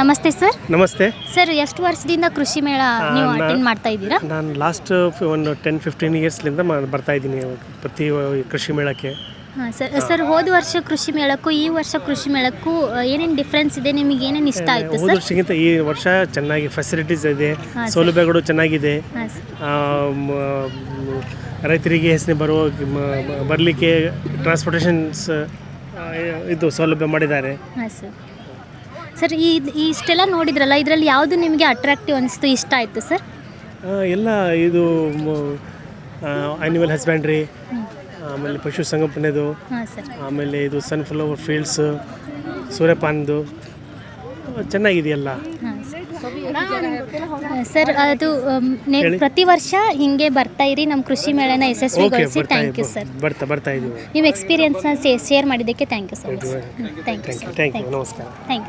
ನಮಸ್ತೆ ಸರ್. ನಮಸ್ತೆ. ಸರ್ ಎಷ್ಟು ವರ್ಷದಿಂದ ಕೃಷಿ ಮೇಳ ನೀವು ಅಟೆಂಡ್ ಮಾಡ್ತಾ ಇದ್ದೀರಾ? ನಾನು ಲಾಸ್ಟ್ ಒಂದು ಟೆನ್ ಫಿಫ್ಟೀನ್ ಇಯರ್ಸ್ಲಿಂದ ಬರ್ತಾ ಇದ್ದೀನಿ ಪ್ರತಿ ಕೃಷಿ ಮೇಳಕ್ಕೆ. ಹಾಂ ಸರ್ ಸರ್ ಹೋದ ವರ್ಷ ಕೃಷಿ ಮೇಳಕ್ಕೂ ಈ ವರ್ಷ ಕೃಷಿ ಮೇಳಕ್ಕೂ ಏನೇನು ಡಿಫ್ರೆನ್ಸ್ ಇದೆ? ನಿಮಗೆ ಏನೇನು ಇಷ್ಟ ಆಯಿತು ಹೋದ ವರ್ಷಕ್ಕಿಂತ ಈ ವರ್ಷ ಚೆನ್ನಾಗಿ ಫೆಸಿಲಿಟೀಸ್ ಇದೆ ಸೌಲಭ್ಯಗಳು ಚೆನ್ನಾಗಿದೆ. ರೈತರಿಗೆ ಹೆಸರು ಬರುವ ಬರಲಿಕ್ಕೆ ಟ್ರಾನ್ಸ್ಪೋರ್ಟೇಷನ್ಸ್ ಇದು ಸೌಲಭ್ಯ ಮಾಡಿದ್ದಾರೆ. ಹಾಂ ಸರ್. ಸರ್ ಈ ಇಷ್ಟೆಲ್ಲ ನೋಡಿದ್ರಲ್ಲ ಇದರಲ್ಲಿ ಯಾವುದು ನಿಮಗೆ ಅಟ್ರಾಕ್ಟಿವ್ ಅನಿಸ್ತು ಇಷ್ಟ ಆಯಿತು ಸರ್? ಎಲ್ಲ ಇದು ಆ್ಯನಿಮಲ್ ಹಸ್ಬೆಂಡ್ರಿ ಆಮೇಲೆ ಪಶು ಸಂಗೋಪನೆದು ಆಮೇಲೆ ಇದು ಸನ್ಫ್ಲವರ್ ಫೀಲ್ಡ್ಸ್ ಸೂರ್ಯಪಾನದು ಚೆನ್ನಾಗಿದೆಯಲ್ಲ? ಹಾಂ ಸರ್. ಅದು ಪ್ರತಿ ವರ್ಷ ಹಿಂಗೆ ಬರ್ತಾ ಇರಿ ನಮ್ಮ ಕೃಷಿ ಮೇಳನ ಯಶಸ್ವಿ ಯಶಸ್ವಿಗೊಳಿಸಿ ಥ್ಯಾಂಕ್ ಯು ಸರ್. ಬರ್ತಾ ಬರ್ತಾ ಇದ್ದೀವಿ. ನಿಮ್ಮ ಎಕ್ಸ್ಪೀರಿಯನ್ಸ್ನ ಶೇರ್ ಮಾಡಿದ್ದಕ್ಕೆ thank you sir thank you thank you sir thank you ನಮಸ್ಕಾರ. Thank you